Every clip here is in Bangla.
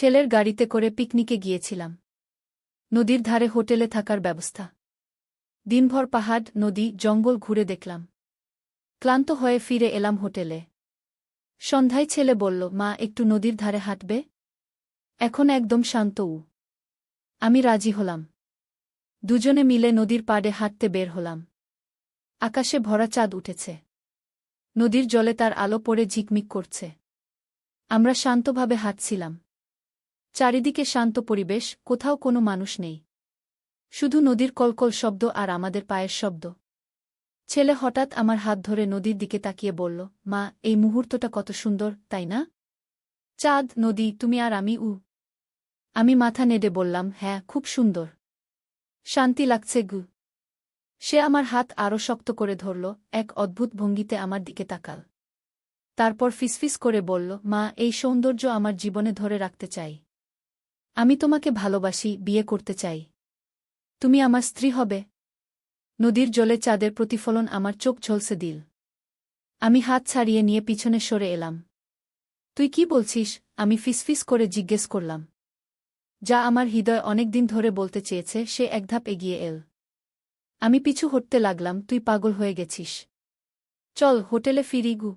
ছেলের গাড়িতে করে পিকনিকে গিয়েছিলাম। নদীর ধারে হোটেলে থাকার ব্যবস্থা। দিনভর পাহাড়, নদী, জঙ্গল ঘুরে দেখলাম। ক্লান্ত হয়ে ফিরে এলাম হোটেলে। সন্ধ্যায় ছেলে বলল, মা, একটু নদীর ধারে হাঁটবে? এখন একদম শান্ত, উ। আমি রাজি হলাম। দুজনে মিলে নদীর পাড়ে হাঁটতে বের হলাম। আকাশে ভরা চাঁদ উঠেছে। নদীর জলে তার আলো পড়ে ঝিকমিক করছে। আমরা শান্তভাবে হাঁটছিলাম। চারিদিকে শান্ত পরিবেশ, কোথাও কোনো মানুষ নেই। শুধু নদীর কলকল শব্দ আর আমাদের পায়ের শব্দ। ছেলে হঠাৎ আমার হাত ধরে নদীর দিকে তাকিয়ে বলল, মা, এই মুহূর্তটা কত সুন্দর, তাই না? চাঁদ, নদী, তুমি আর আমি, উ। আমি মাথা নেড়ে বললাম হ্যাঁ খুব সুন্দর। শান্তি লাগছে, গু। সে আমার হাত আরও শক্ত করে ধরল, এক অদ্ভুত ভঙ্গিতে আমার দিকে তাকাল। তারপর ফিসফিস করে বলল, মা, এই সৌন্দর্য আমার জীবনে ধরে রাখতে চাই। আমি তোমাকে ভালোবাসি, বিয়ে করতে চাই। তুমি আমার স্ত্রী হবে। নদীর জলে চাঁদের প্রতিফলন আমার চোখ ঝলসে দিল। আমি হাত ছাড়িয়ে নিয়ে পিছনে সরে এলাম। তুই কি বলছিস? আমি ফিসফিস করে জিজ্ঞেস করলাম। যা আমার হৃদয় অনেকদিন ধরে বলতে চেয়েছে, সে একধাপ এগিয়ে এল। আমি পিছু হটতে লাগলাম, তুই পাগল হয়ে গেছিস। চল, হোটেলে ফিরি গু।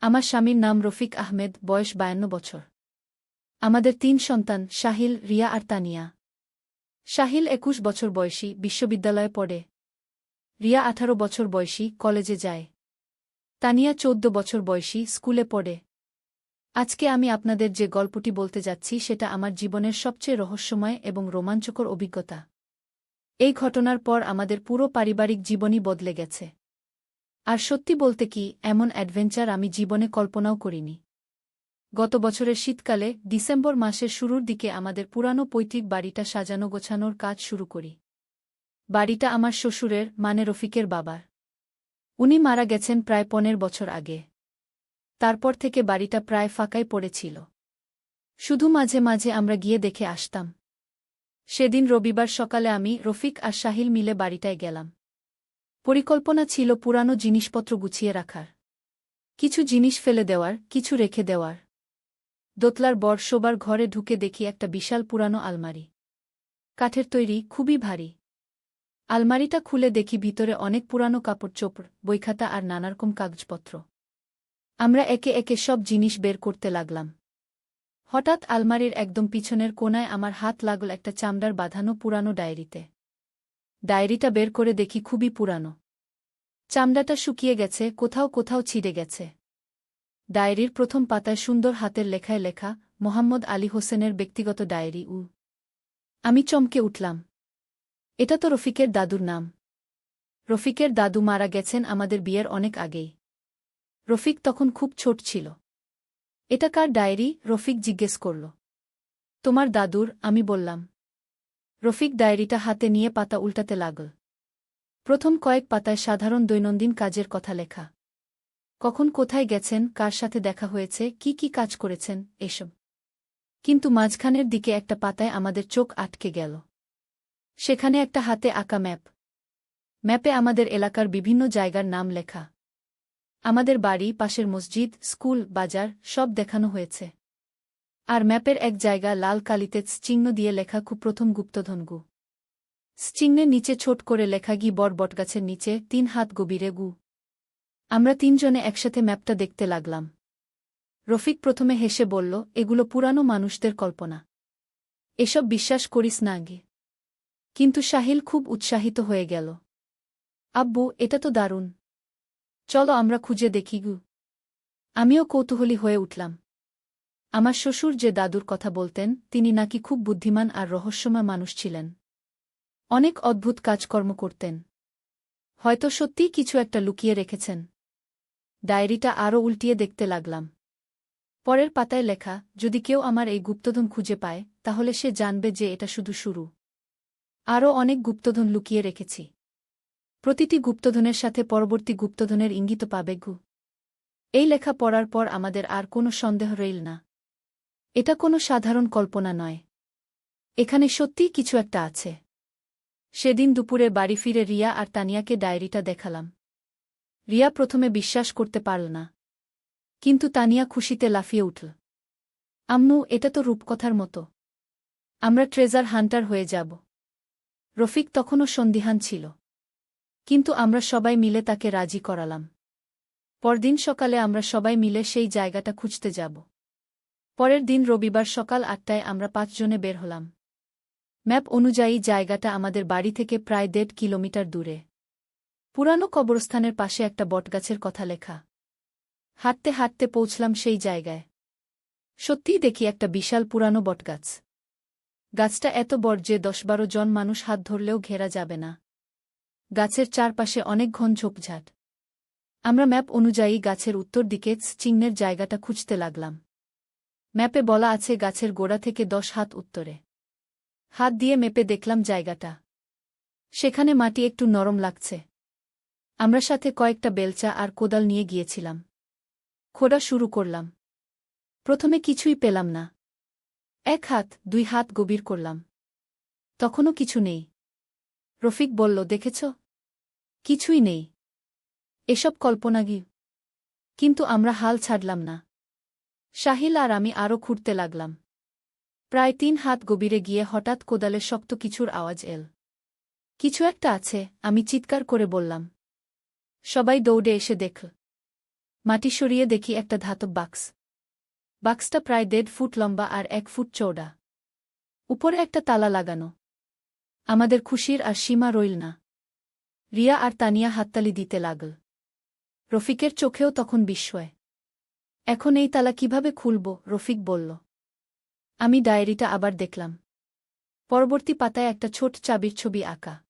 আমার স্বামীর নাম রফিক আহমেদ, বয়স বায়ান্ন বছর। আমাদের তিন সন্তান, শাহিল, রিয়া আর তানিয়া। শাহিল একুশ বছর বয়সী, বিশ্ববিদ্যালয়ে পড়ে। রিয়া আঠারো বছর বয়সী, কলেজে যায়। তানিয়া চৌদ্দ বছর বয়সী, স্কুলে পড়ে। আজকে আমি আপনাদের যে গল্পটি বলতে যাচ্ছি, সেটা আমার জীবনের সবচেয়ে রহস্যময় এবং রোমাঞ্চকর অভিজ্ঞতা। এই ঘটনার পর আমাদের পুরো পারিবারিক জীবনই বদলে গেছে। আর সত্যি বলতে কি, এমন অ্যাডভেঞ্চার আমি জীবনে কল্পনাও করিনি। গত বছরের শীতকালে ডিসেম্বর মাসের শুরুর দিকে আমাদের পুরানো পৈতৃক বাড়িটা সাজানো গোছানোর কাজ শুরু করি। বাড়িটা আমার শ্বশুরের মানে রফিকের বাবার। উনি মারা গেছেন প্রায় পনেরো বছর আগে। তারপর থেকে বাড়িটা প্রায় ফাঁকাই পড়েছিল। শুধু মাঝে মাঝে আমরা গিয়ে দেখে আসতাম। সেদিন রবিবার সকালে আমি, রফিক আর শাহিল মিলে বাড়িটায় গেলাম। পরিকল্পনা ছিল পুরানো জিনিসপত্র গুছিয়ে রাখার। কিছু জিনিস ফেলে দেওয়ার, কিছু রেখে দেওয়ার। দোতলার বর ঘরে ঢুকে দেখি একটা বিশাল পুরানো আলমারি। কাঠের তৈরি, খুবই ভারী। আলমারিটা খুলে দেখি ভিতরে অনেক পুরানো কাপড় চোপড়, বইখাতা আর নানারকম কাগজপত্র। আমরা একে একে সব জিনিস বের করতে লাগলাম। হঠাৎ আলমারির একদম পিছনের কোনায় আমার হাত লাগল একটা চামড়ার বাঁধানো পুরানো ডায়েরিতে। ডায়েরিটা বের করে দেখি খুবই পুরানো। চামড়াটা শুকিয়ে গেছে, কোথাও কোথাও ছিঁড়ে গেছে। ডায়েরির প্রথম পাতায় সুন্দর হাতের লেখায় লেখা, মোহাম্মদ আলী হোসেনের ব্যক্তিগত ডায়েরি উ আমি চমকে উঠলাম। এটা তো রফিকের দাদুর নাম। রফিকের দাদু মারা গেছেন আমাদের বিয়ের অনেক আগেই। রফিক তখন খুব ছোট ছিল। এটা কার ডায়েরি? রফিক জিজ্ঞেস করল। তোমার দাদুর, আমি বললাম। রফিক ডায়েরিটা হাতে নিয়ে পাতা উল্টাতে লাগল। প্রথম কয়েক পাতায় সাধারণ দৈনন্দিন কাজের কথা লেখা। কখন কোথায় গেছেন, কার সাথে দেখা হয়েছে, কি কি কাজ করেছেন, এসব। কিন্তু মাঝখানের দিকে একটা পাতায় আমাদের চোখ আটকে গেল। সেখানে একটা হাতে আঁকা ম্যাপ। ম্যাপে আমাদের এলাকার বিভিন্ন জায়গার নাম লেখা। আমাদের বাড়ি, পাশের মসজিদ, স্কুল, বাজার, সব দেখানো হয়েছে। আর ম্যাপের এক জায়গা লাল কালিতে চিহ্ন দিয়ে লেখা খুব প্রথম গুপ্তধনগু। চিহ্নের নিচে ছোট করে লেখা গি বর বটগাছের নিচে তিন হাত গভীরে গু। আমরা তিনজনে একসাথে ম্যাপটা দেখতে লাগলাম। রফিক প্রথমে হেসে বলল, এগুলো পুরানো মানুষদের কল্পনা। এসব বিশ্বাস করিস না আগে। কিন্তু শাহিল খুব উৎসাহিত হয়ে গেল। আব্বু, এটা তো দারুণ। চলো আমরা খুঁজে দেখি গু। আমিও কৌতূহলী হয়ে উঠলাম। আমার শ্বশুর যে দাদুর কথা বলতেন, তিনি নাকি খুব বুদ্ধিমান আর রহস্যময় মানুষ ছিলেন। অনেক অদ্ভুত কাজকর্ম করতেন। হয়তো সত্যিই কিছু একটা লুকিয়ে রেখেছেন। ডায়েরিটা আরও উল্টিয়ে দেখতে লাগলাম। পরের পাতায় লেখা, যদি কেউ আমার এই গুপ্তধন খুঁজে পায়, তাহলে সে জানবে যে এটা শুধু শুরু। আরও অনেক গুপ্তধন লুকিয়ে রেখেছি। প্রতিটি গুপ্তধনের সাথে পরবর্তী গুপ্তধনের ইঙ্গিত পাবে গু। এই লেখা পড়ার পর আমাদের আর কোনো সন্দেহ রইল না। এটা কোনো সাধারণ কল্পনা নয়। এখানে সত্যিই কিছু একটা আছে। সেদিন দুপুরে বাড়ি ফিরে রিয়া আর তানিয়াকে ডায়েরিটা দেখালাম। রিয়া প্রথমে বিশ্বাস করতে পারল না। কিন্তু তানিয়া খুশিতে লাফিয়ে উঠল। আম্মু, এটা তো রূপকথার মতো। আমরা ট্রেজার হান্টার হয়ে যাব। রফিক তখনও সন্দিহান ছিল। কিন্তু আমরা সবাই মিলে তাকে রাজি করালাম। পরদিন সকালে আমরা সবাই মিলে সেই জায়গাটা খুঁজতে যাব। পরের দিন রবিবার সকাল আটটায় আমরা পাঁচজনে বের হলাম। ম্যাপ অনুযায়ী জায়গাটা আমাদের বাড়ি থেকে প্রায় দেড় কিলোমিটার দূরে। পুরানো কবরস্থানের পাশে একটা বটগাছের কথা লেখা। হাঁটতে হাঁটতে পৌঁছলাম সেই জায়গায়। সত্যিই দেখি একটা বিশাল পুরানো বটগাছ। গাছটা এত বড় যে দশ বারো জন মানুষ হাত ধরলেও ঘেরা যাবে না। গাছের চারপাশে অনেক ঘন ঝোপঝাট আমরা ম্যাপ অনুযায়ী গাছের উত্তর দিকে চিহ্নের জায়গাটা খুঁজতে লাগলাম। ম্যাপে বলা আছে গাছের গোড়া থেকে দশ হাত উত্তরে। হাত দিয়ে মেপে দেখলাম জায়গাটা। সেখানে মাটি একটু নরম লাগছে। আমরা সাথে কয়েকটা বেলচা আর কোদাল নিয়ে গিয়েছিলাম। খোঁড়া শুরু করলাম। প্রথমে কিছুই পেলাম না। এক হাত, দুই হাত গভীর করলাম। তখনও কিছু নেই। রফিক বলল, দেখেছ? কিছুই নেই। এসব কল্পনাগি কিন্তু আমরা হাল ছাড়লাম না। শাহিল আর আমি আরও খুঁড়তে লাগলাম। প্রায় তিন হাত গভীরে গিয়ে হঠাৎ কোদালে শক্ত কিছুর আওয়াজ এল। কিছু একটা আছে, আমি চিৎকার করে বললাম। সবাই দৌড়ে এসে দেখল। মাটি সরিয়ে দেখি একটা ধাতব বাক্স। বাক্সটা প্রায় দেড় ফুট লম্বা আর এক ফুট চৌড়া উপরে একটা তালা লাগানো। আমাদের খুশির আর সীমা রইল না। রিয়া আর তানিয়া হাততালি দিতে লাগল। রফিকের চোখেও তখন বিস্ময়। এখন এই তালা কীভাবে খুলব? রফিক বলল। আমি ডায়েরিটা আবার দেখলাম। পরবর্তী পাতায় একটা ছোট চাবির ছবি আঁকা।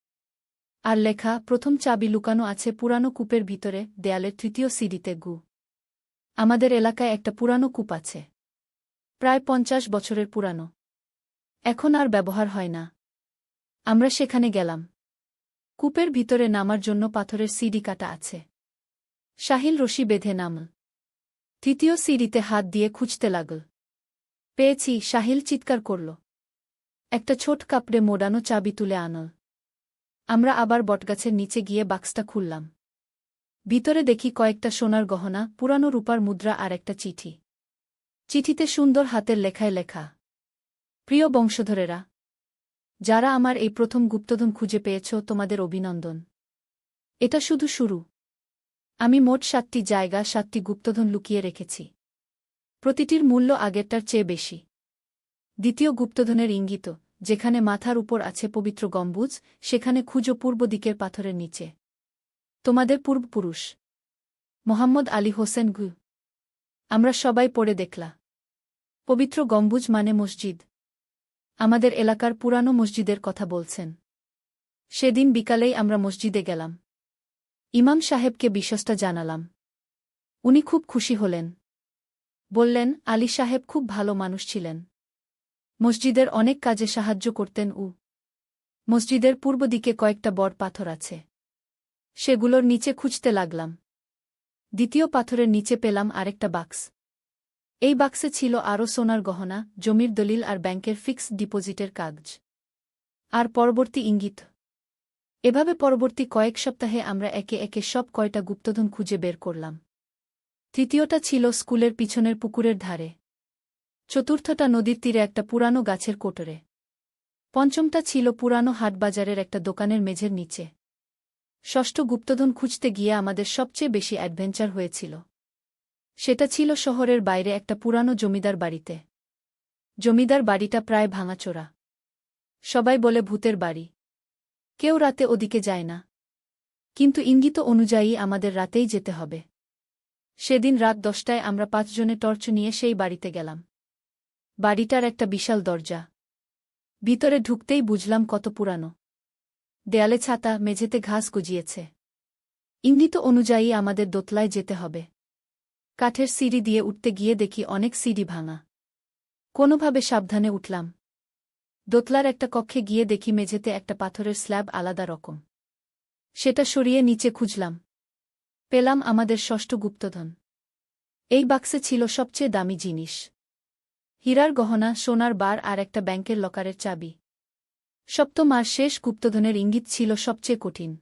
আর লেখা, প্রথম চাবি লুকানো আছে পুরানো কূপের ভিতরে, দেয়ালের তৃতীয় সিডিতে, গু। আমাদের এলাকায় একটা পুরানো কূপ আছে। প্রায় পঞ্চাশ বছরের পুরানো। এখন আর ব্যবহার হয় না। আমরা সেখানে গেলাম। কূপের ভিতরে নামার জন্য পাথরের সিডি কাটা আছে। শাহিল রশি বেঁধে নামল। তৃতীয় সিঁড়িতে হাত দিয়ে খুঁজতে লাগল। পেয়েছি, শাহিল চিৎকার করল। একটা ছোট কাপড়ে মোড়ানো চাবি তুলে আনল। আমরা আবার বটগাছের নিচে গিয়ে বাক্সটা খুললাম। ভিতরে দেখি কয়েকটা সোনার গহনা, পুরানো রূপার মুদ্রা আর একটা চিঠি। চিঠিতে সুন্দর হাতের লেখায় লেখা, প্রিয় বংশধরেরা, যারা আমার এই প্রথম গুপ্তধন খুঁজে পেয়েছ, তোমাদের অভিনন্দন। এটা শুধু শুরু। আমি মোট সাতটি জায়গা, সাতটি গুপ্তধন লুকিয়ে রেখেছি। প্রতিটির মূল্য আগেরটার চেয়ে বেশি। দ্বিতীয় গুপ্তধনের ইঙ্গিত, যেখানে মাথার উপর আছে পবিত্র গম্বুজ, সেখানে খুঁজো পূর্ব দিকের পাথরের নিচে। তোমাদের পূর্বপুরুষ। মোহাম্মদ আলী হোসেন গু। আমরা সবাই পড়ে দেখলা। পবিত্র গম্বুজ মানে মসজিদ। আমাদের এলাকার পুরানো মসজিদের কথা বলছেন। সেদিন বিকালেই আমরা মসজিদে গেলাম। ইমাম সাহেবকে বিশ্বাসটা জানালাম। উনি খুব খুশি হলেন। বললেন, আলী সাহেব খুব ভালো মানুষ ছিলেন। মসজিদের অনেক কাজে সাহায্য করতেন উ। মসজিদের পূর্ব দিকে কয়েকটা বড় পাথর আছে। সেগুলোর নিচে খুঁজতে লাগলাম। দ্বিতীয় পাথরের নিচে পেলাম আরেকটা বাক্স। এই বাক্সে ছিল আরও সোনার গহনা, জমির দলিল আর ব্যাংকের ফিক্সড ডিপোজিটের কাগজ। আর পরবর্তী ইঙ্গিত। এভাবে পরবর্তী কয়েক সপ্তাহে আমরা একে একে সব কয়টা গুপ্তধন খুঁজে বের করলাম। তৃতীয়টা ছিল স্কুলের পিছনের পুকুরের ধারে। চতুর্থটা নদীর তীরে একটা পুরানো গাছের কোটরে। পঞ্চমটা ছিল পুরানো হাটবাজারের একটা দোকানের মেঝের নিচে। ষষ্ঠ গুপ্তধন খুঁজতে গিয়ে আমাদের সবচেয়ে বেশি অ্যাডভেঞ্চার হয়েছিল। সেটা ছিল শহরের বাইরে একটা পুরানো জমিদার বাড়িতে। জমিদার বাড়িটা প্রায় ভাঙাচোরা। সবাই বলে ভূতের বাড়ি। কেউ রাতে ওদিকে যায় না। কিন্তু ইঙ্গিত অনুযায়ী আমাদের রাতেই যেতে হবে। সেদিন রাত দশটায় আমরা পাঁচজনে টর্চ নিয়ে সেই বাড়িতে গেলাম। বাড়িটার একটা বিশাল দরজা। ভিতরে ঢুকতেই বুঝলাম কত পুরানো। দেয়ালে ছাতা, মেঝেতে ঘাস গুজিয়েছে। ইঙ্গিত অনুযায়ী আমাদের দোতলায় যেতে হবে। কাঠের সিঁড়ি দিয়ে উঠতে গিয়ে দেখি অনেক সিঁড়ি ভাঙা। কোনোভাবে সাবধানে উঠলাম। দোতলার একটা কক্ষে গিয়ে দেখি মেঝেতে একটা পাথরের স্ল্যাব আলাদা রকম। সেটা সরিয়ে নিচে খুঁজলাম। পেলাম আমাদের ষষ্ঠ গুপ্তধন। এই বাক্সে ছিল সবচেয়ে দামি জিনিস। হীরার গহনা, সোনার বার আর একটা ব্যাংকের লকারের চাবি। সপ্তম আর শেষ গুপ্তধনের ইঙ্গিত ছিল সবচেয়ে কঠিন।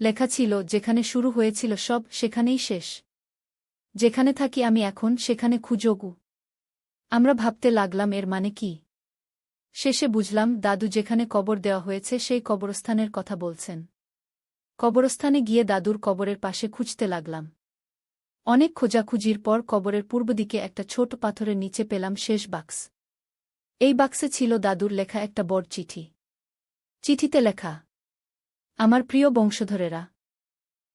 লেখা ছিল, যেখানে শুরু হয়েছিল সব, সেখানেই শেষ। যেখানে থাকি আমি এখন, সেখানে খুঁজোগু আমরা ভাবতে লাগলাম, এর মানে কি? শেষে বুঝলাম দাদু যেখানে কবর দেওয়া হয়েছে সেই কবরস্থানের কথা বলছেন। কবরস্থানে গিয়ে দাদুর কবরের পাশে খুঁজতে লাগলাম। অনেক খোঁজাখুঁজির পর কবরের পূর্ব দিকে একটা ছোট পাথরের নিচে পেলাম শেষ বাক্স। এই বাক্সে ছিল দাদুর লেখা একটা বড় চিঠি। চিঠিতে লেখা, আমার প্রিয় বংশধরেরা,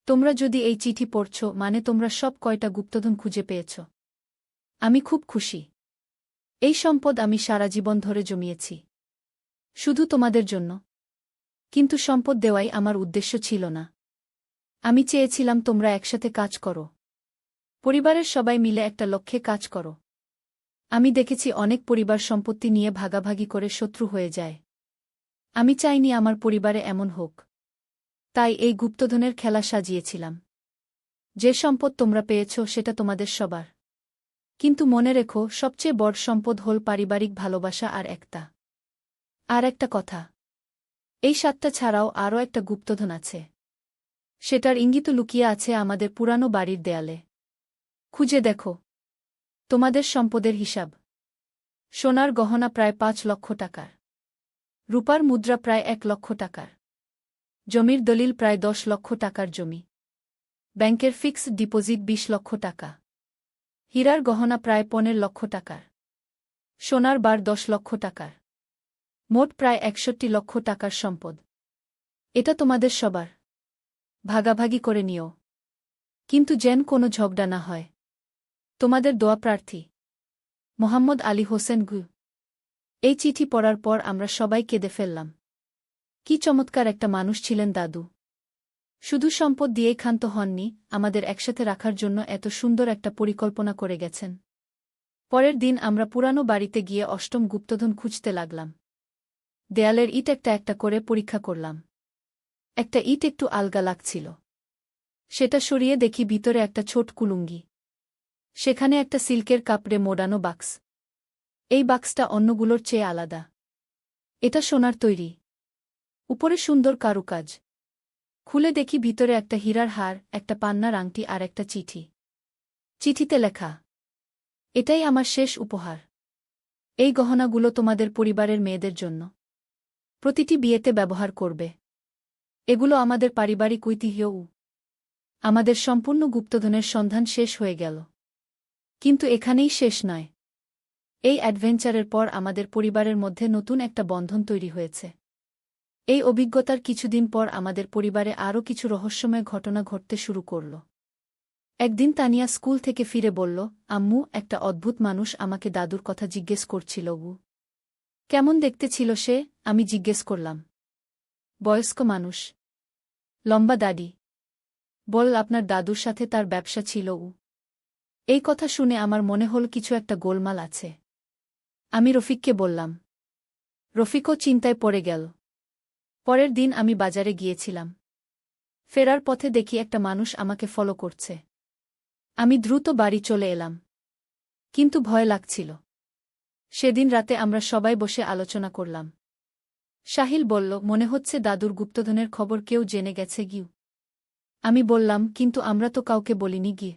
তোমরা যদি এই চিঠি পড়ছ মানে তোমরা সব কয়টা গুপ্তধন খুঁজে পেয়েছ। আমি খুব খুশি। এই সম্পদ আমি সারা জীবন ধরে জমিয়েছি। শুধু তোমাদের জন্য। কিন্তু সম্পদ দেওয়াই আমার উদ্দেশ্য ছিল না। আমি চেয়েছিলাম তোমরা একসাথে কাজ করো। পরিবারের সবাই মিলে একটা লক্ষ্যে কাজ করো। আমি দেখেছি অনেক পরিবার সম্পত্তি নিয়ে ভাগাভাগি করে শত্রু হয়ে যায়। আমি চাইনি আমার পরিবারে এমন হোক। তাই এই গুপ্তধনের খেলা সাজিয়েছিলাম। যে সম্পদ তোমরা পেয়েছ সেটা তোমাদের সবার। কিন্তু মনে রেখো, সবচেয়ে বড় সম্পদ হল পারিবারিক ভালোবাসা আর একটা আর একটা কথা, এই সাতটা ছাড়াও আরও একটা গুপ্তধন আছে। সেটার ইঙ্গিত লুকিয়ে আছে আমাদের পুরানো বাড়ির দেয়ালে। খুঁজে দেখো, তোমাদের সম্পদের হিসাব। সোনার গহনা প্রায় পাঁচ লক্ষ টাকার। রূপার মুদ্রা প্রায় এক লক্ষ টাকার। জমির দলিল প্রায় দশ লক্ষ টাকার জমি। ব্যাংকের ফিক্সড ডিপোজিট বিশ লক্ষ টাকা। হীরার গহনা প্রায় পনেরো লক্ষ টাকার। সোনার বার দশ লক্ষ টাকার। মোট প্রায় একষট্টি লক্ষ টাকার সম্পদ। এটা তোমাদের সবার। ভাগাভাগি করে নিও। কিন্তু যেন কোনো ঝগড়া না হয়। তোমাদের দোয়া প্রার্থী। মোহাম্মদ আলী হোসেন গু। এই চিঠি পড়ার পর আমরা সবাই কেঁদে ফেললাম। কি চমৎকার একটা মানুষ ছিলেন দাদু। শুধু সম্পদ দিয়েই ক্ষান্ত হননি, আমাদের একসাথে রাখার জন্য এত সুন্দর একটা পরিকল্পনা করে গেছেন। পরের দিন আমরা পুরানো বাড়িতে গিয়ে অষ্টম গুপ্তধন খুঁজতে লাগলাম। দেয়ালের ইট একটা একটা করে পরীক্ষা করলাম। একটা ইট একটু আলগা লাগছিল। সেটা সরিয়ে দেখি ভিতরে একটা ছোট কুলুঙ্গি। সেখানে একটা সিল্কের কাপড়ে মোড়ানো বাক্স। এই বাক্সটা অন্যগুলোর চেয়ে আলাদা। এটা সোনার তৈরি। উপরে সুন্দর কারুকাজ। খুলে দেখি ভিতরে একটা হীরার হার, একটা পান্নার আংটি আর একটা চিঠি। চিঠিতে লেখা, এটাই আমার শেষ উপহার। এই গহনাগুলো তোমাদের পরিবারের মেয়েদের জন্য। প্রতিটি বিয়েতে ব্যবহার করবে। এগুলো আমাদের পারিবারিক ঐতিহ্যও। আমাদের সম্পূর্ণ গুপ্তধনের সন্ধান শেষ হয়ে গেল। কিন্তু এখানেই শেষ নয়। এই অ্যাডভেঞ্চারের পর আমাদের পরিবারের মধ্যে নতুন একটা বন্ধন তৈরি হয়েছে। এই অভিজ্ঞতার কিছুদিন পর আমাদের পরিবারে আরও কিছু রহস্যময় ঘটনা ঘটতে শুরু করল। একদিন তানিয়া স্কুল থেকে ফিরে বলল, আম্মু, একটা অদ্ভুত মানুষ আমাকে দাদুর কথা জিজ্ঞেস করছিল উ কেমন দেখতে ছিল সে আমি জিজ্ঞেস করলাম। বয়স্ক মানুষ। লম্বা দাড়ি। বল, আপনার দাদুর সাথে তার ব্যবসা ছিল উ এই কথা শুনে আমার মনে হল কিছু একটা গোলমাল আছে। আমি রফিককে বললাম। রফিকও চিন্তায় পড়ে গেল। পরের দিন আমি বাজারে গিয়েছিলাম। ফেরার পথে দেখি একটা মানুষ আমাকে ফলো করছে। আমি দ্রুত বাড়ি চলে এলাম। কিন্তু ভয় লাগছিল। সেদিন রাতে আমরা সবাই বসে আলোচনা করলাম। সাহিল বলল, মনে হচ্ছে দাদুর গুপ্তধনের খবর কেউ জেনে গেছে গিউ। আমি বললাম, কিন্তু আমরা তো কাউকে বলিনি গিয়ে।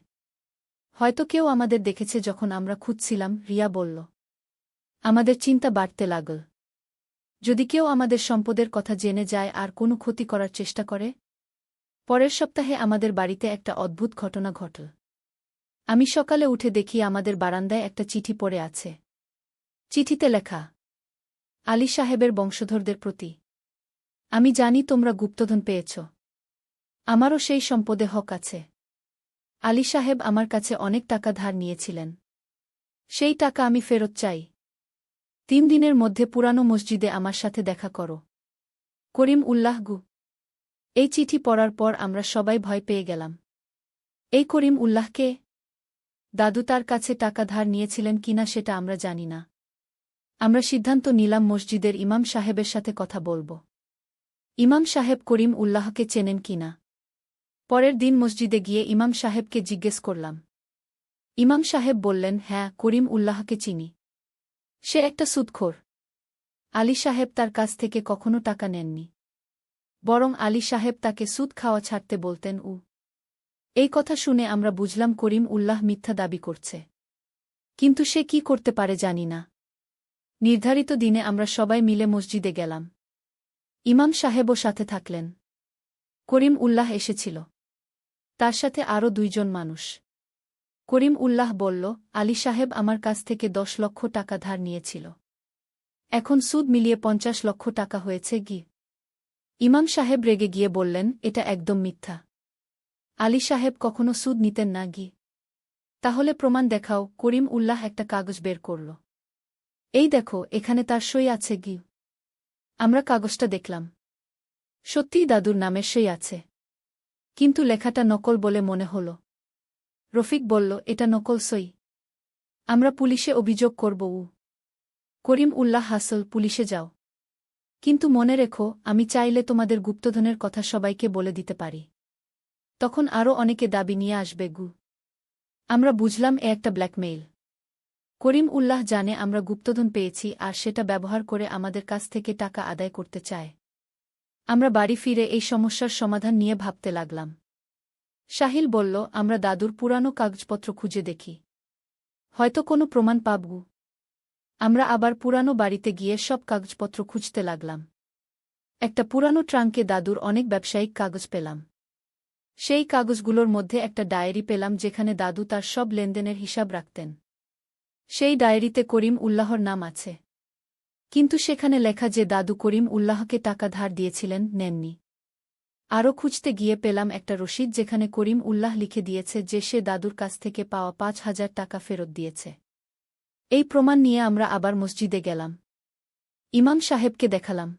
হয়তো কেউ আমাদের দেখেছে যখন আমরা খুঁজছিলাম, রিয়া বলল। আমাদের চিন্তা বাড়তে লাগল। যদি কেউ আমাদের সম্পদের কথা জেনে যায় আর কোনো ক্ষতি করার চেষ্টা করে, পরের সপ্তাহে আমাদের বাড়িতে একটা অদ্ভুত ঘটনা ঘটল। আমি সকালে উঠে দেখি আমাদের বারান্দায় একটা চিঠি পড়ে আছে। চিঠিতে লেখা, আলী সাহেবের বংশধরদের প্রতি। আমি জানি তোমরা গুপ্তধন পেয়েছ। আমারও সেই সম্পদে হক আছে। আলী সাহেব আমার কাছে অনেক টাকা ধার নিয়েছিলেন। সেই টাকা আমি ফেরত চাই। তিন দিনের মধ্যে পুরানো মসজিদে আমার সাথে দেখা করো। করিম উল্লাহ গু। এই চিঠি পড়ার পর আমরা সবাই ভয় পেয়ে গেলাম। এই করিম উল্লাহকে? দাদু তার কাছে টাকা ধার নিয়েছিলেন কিনা সেটা আমরা জানি না। আমরা সিদ্ধান্ত নিলাম মসজিদের ইমাম সাহেবের সাথে কথা বলব। ইমাম সাহেব করিম উল্লাহকে চেনেন কিনা? পরের দিন মসজিদে গিয়ে ইমাম সাহেবকে জিজ্ঞেস করলাম। ইমাম সাহেব বললেন হ্যাঁ করিম উল্লাহকে চিনি। সে একটা সুদখোর। আলী সাহেব তার কাছ থেকে কখনো টাকা নেননি। বরং আলী সাহেব তাকে সুদ খাওয়া ছাড়তে বলতেন উ এই কথা শুনে আমরা বুঝলাম করিম উল্লাহ মিথ্যা দাবি করছে। কিন্তু সে কি করতে পারে জানি না। নির্ধারিত দিনে আমরা সবাই মিলে মসজিদে গেলাম। ইমাম সাহেবও সাথে থাকলেন। করিম উল্লাহ এসেছিল। তার সাথে আরও দুইজন মানুষ। করিম উল্লাহ বলল, আলী সাহেব আমার কাছ থেকে দশ লক্ষ টাকা ধার নিয়েছিল। এখন সুদ মিলিয়ে পঞ্চাশ লক্ষ টাকা হয়েছে গি। ইমাম সাহেব রেগে গিয়ে বললেন, এটা একদম মিথ্যা। আলী সাহেব কখনো সুদ নিতেন না গি। তাহলে প্রমাণ দেখাও, করিম উল্লাহ একটা কাগজ বের করল। এই দেখো, এখানে তার সই আছে গি। আমরা কাগজটা দেখলাম। সত্যিই দাদুর নামের সই আছে। কিন্তু লেখাটা নকল বলে মনে হল। রফিক বলল, এটা নকল সই। আমরা পুলিশে অভিযোগ করব উ। করিম উল্লাহ হাসল, পুলিশে যাও। কিন্তু মনে রেখো, আমি চাইলে তোমাদের গুপ্তধনের কথা সবাইকে বলে দিতে পারি। তখন আরও অনেকে দাবি নিয়ে আসবে, গু। আমরা বুঝলাম, এ একটা ব্ল্যাকমেইল। করিম উল্লাহ জানে, আমরা গুপ্তধন পেয়েছি, আর সেটা ব্যবহার করে আমাদের কাছ থেকে টাকা আদায় করতে চায়। আমরা বাড়ি ফিরে এই সমস্যার সমাধান নিয়ে ভাবতে লাগলাম। শাহিল বলল, আমরা দাদুর পুরানো কাগজপত্র খুঁজে দেখি। হয়তো কোনো প্রমাণ পাবগু। আমরা আবার পুরানো বাড়িতে গিয়ে সব কাগজপত্র খুঁজতে লাগলাম। একটা পুরানো ট্রাঙ্কে দাদুর অনেক ব্যবসায়িক কাগজ পেলাম। সেই কাগজগুলোর মধ্যে একটা ডায়েরি পেলাম যেখানে দাদু তার সব লেনদেনের হিসাব রাখতেন। সেই ডায়েরিতে করিম উল্লাহর নাম আছে। কিন্তু সেখানে লেখা যে দাদু করিম উল্লাহকে টাকা ধার দিয়েছিলেন, নেননি। আরও খুঁজতে গিয়ে পেলাম একটা রসিদ যেখানে করিম উল্লাহ লিখে দিয়েছে যে সে দাদুর কাছ থেকে পাওয়া পাঁচ হাজার টাকা ফেরত দিয়েছে। এই প্রমাণ নিয়ে আমরা আবার মসজিদে গেলাম। ইমাম সাহেবকে দেখালাম।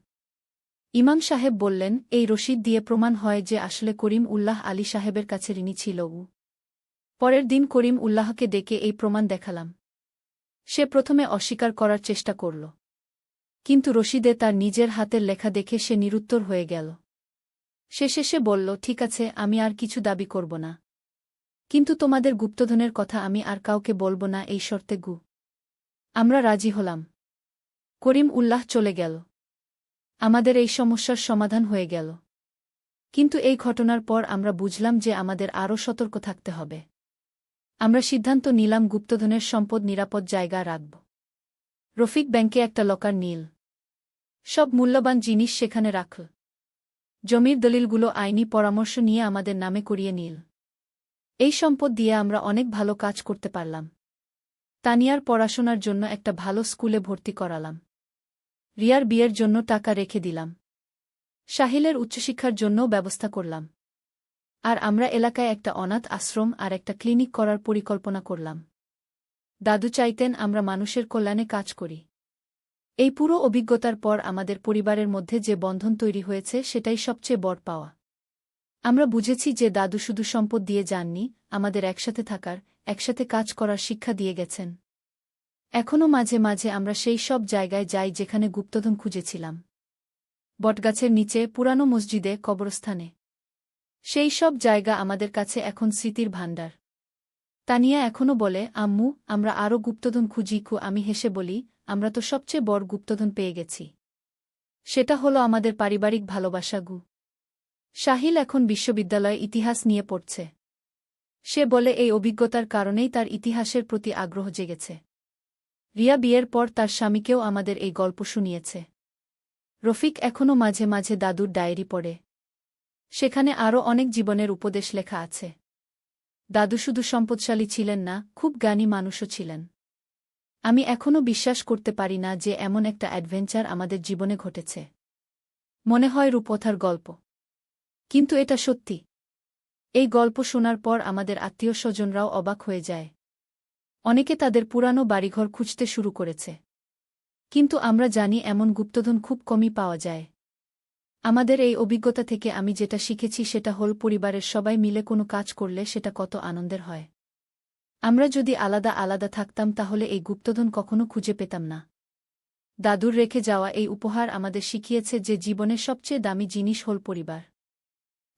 ইমাম সাহেব বললেন, এই রসিদ দিয়ে প্রমাণ হয় যে আসলে করিম উল্লাহ আলী সাহেবের কাছে ঋণী ছিল উ। পরের দিন করিম উল্লাহকে ডেকে এই প্রমাণ দেখালাম। সে প্রথমে অস্বীকার করার চেষ্টা করল। কিন্তু রশিদে তার নিজের হাতের লেখা দেখে সে নিরুত্তর হয়ে গেল। সে শেষে বলল, ঠিক আছে, আমি আর কিছু দাবি করব না। কিন্তু তোমাদের গুপ্তধনের কথা আমি আর কাউকে বলব না, এই শর্তে গু। আমরা রাজি হলাম। করিম উল্লাহ চলে গেল। আমাদের এই সমস্যার সমাধান হয়ে গেল। কিন্তু এই ঘটনার পর আমরা বুঝলাম যে আমাদের আরও সতর্ক থাকতে হবে। আমরা সিদ্ধান্ত নিলাম গুপ্তধনের সম্পদ নিরাপদ জায়গা রাখব। রফিক ব্যাংকে একটা লকার নীল। সব মূল্যবান জিনিস সেখানে রাখল। জমির দলিলগুলো আইনি পরামর্শ নিয়ে আমাদের নামে করিয়ে নীল। এই সম্পদ দিয়ে আমরা অনেক ভালো কাজ করতে পারলাম। তানিয়ার পড়াশোনার জন্য একটা ভালো স্কুলে ভর্তি করালাম। রিয়ার বিয়ের জন্য টাকা রেখে দিলাম। সাহিলের উচ্চশিক্ষার জন্যও ব্যবস্থা করলাম। আর আমরা এলাকায় একটা অনাথ আশ্রম আর একটা ক্লিনিক করার পরিকল্পনা করলাম। দাদু চাইতেন আমরা মানুষের কল্যাণে কাজ করি। এই পুরো অভিজ্ঞতার পর আমাদের পরিবারের মধ্যে যে বন্ধন তৈরি হয়েছে সেটাই সবচেয়ে বড় পাওয়া। আমরা বুঝেছি যে দাদু শুধু সম্পদ দিয়ে যাননি, আমাদের একসাথে থাকার, একসাথে কাজ করার শিক্ষা দিয়ে গেছেন। এখনও মাঝে মাঝে আমরা সেই সব জায়গায় যাই যেখানে গুপ্তধন খুঁজেছিলাম। বটগাছের নিচে, পুরানো মসজিদে, কবরস্থানে। সেই সব জায়গা আমাদের কাছে এখন স্মৃতির ভাণ্ডার। তানিয়া এখনও বলে, আম্মু, আমরা আরও গুপ্তধন খুঁজি খু আমি হেসে বলি আমরা তো সবচেয়ে বড় গুপ্তধন পেয়ে গেছি। সেটা হলো আমাদের পারিবারিক ভালোবাসা গু। শাহিল এখন বিশ্ববিদ্যালয়ে ইতিহাস নিয়ে পড়ছে। সে বলে এই অভিজ্ঞতার কারণেই তার ইতিহাসের প্রতি আগ্রহ জেগেছে। রিয়া বিয়ের পর তার স্বামীকেও আমাদের এই গল্প শুনিয়েছে। রফিক এখনও মাঝে মাঝে দাদুর ডায়েরি পড়ে। সেখানে আরও অনেক জীবনের উপদেশ লেখা আছে। দাদু শুধু সম্পদশালী ছিলেন না, খুব জ্ঞানী মানুষও ছিলেন। আমি এখনও বিশ্বাস করতে পারি না যে এমন একটা অ্যাডভেঞ্চার আমাদের জীবনে ঘটেছে। মনে হয় রূপথার গল্প। কিন্তু এটা সত্যি। এই গল্প শোনার পর আমাদের আত্মীয় স্বজনরাও অবাক হয়ে যায়। অনেকে তাদের পুরানো বাড়িঘর খুঁজতে শুরু করেছে। কিন্তু আমরা জানি এমন গুপ্তধন খুব কমই পাওয়া যায়। আমাদের এই অভিজ্ঞতা থেকে আমি যেটা শিখেছি সেটা হল পরিবারের সবাই মিলে কোনো কাজ করলে সেটা কত আনন্দের হয়। আমরা যদি আলাদা আলাদা থাকতাম তাহলে এই গুপ্তধন কখনো খুঁজে পেতাম না। দাদুর রেখে যাওয়া এই উপহার আমাদের শিখিয়েছে যে জীবনের সবচেয়ে দামি জিনিস হল পরিবার।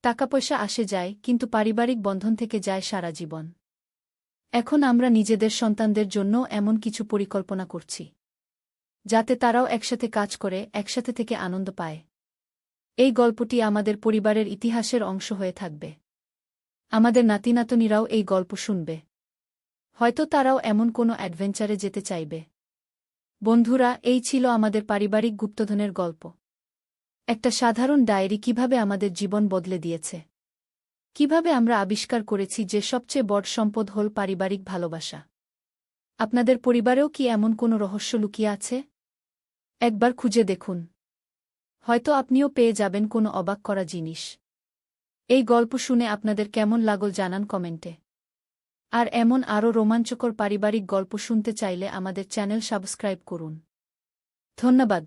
টাকা পয়সা আসে যায়, কিন্তু পারিবারিক বন্ধন থেকে যায় সারা জীবন। এখন আমরা নিজেদের সন্তানদের জন্য এমন কিছু পরিকল্পনা করছি, যাতে তারাও একসাথে কাজ করে, একসাথে থেকে আনন্দ পায়। এই গল্পটি আমাদের পরিবারের ইতিহাসের অংশ হয়ে থাকবে। আমাদের নাতিনাতনিরাও এই গল্প শুনবে। হয়তো তারাও এমন কোনো অ্যাডভেঞ্চারে যেতে চাইবে। বন্ধুরা, এই ছিল আমাদের পারিবারিক গুপ্তধনের গল্প। একটা সাধারণ ডায়েরি কীভাবে আমাদের জীবন বদলে দিয়েছে? কীভাবে আমরা আবিষ্কার করেছি যে সবচেয়ে বড় সম্পদ হল পারিবারিক ভালোবাসা? আপনাদের পরিবারেও কি এমন কোনো রহস্য লুকিয়ে আছে? একবার খুঁজে দেখুন। হয়তো আপনিও পেয়ে যাবেন কোনো অবাক করা জিনিস। এই গল্প শুনে আপনাদের কেমন লাগল জানান কমেন্টে। আর এমন আরও রোমাঞ্চকর পারিবারিক গল্প শুনতে চাইলে আমাদের চ্যানেল সাবস্ক্রাইব করুন। ধন্যবাদ।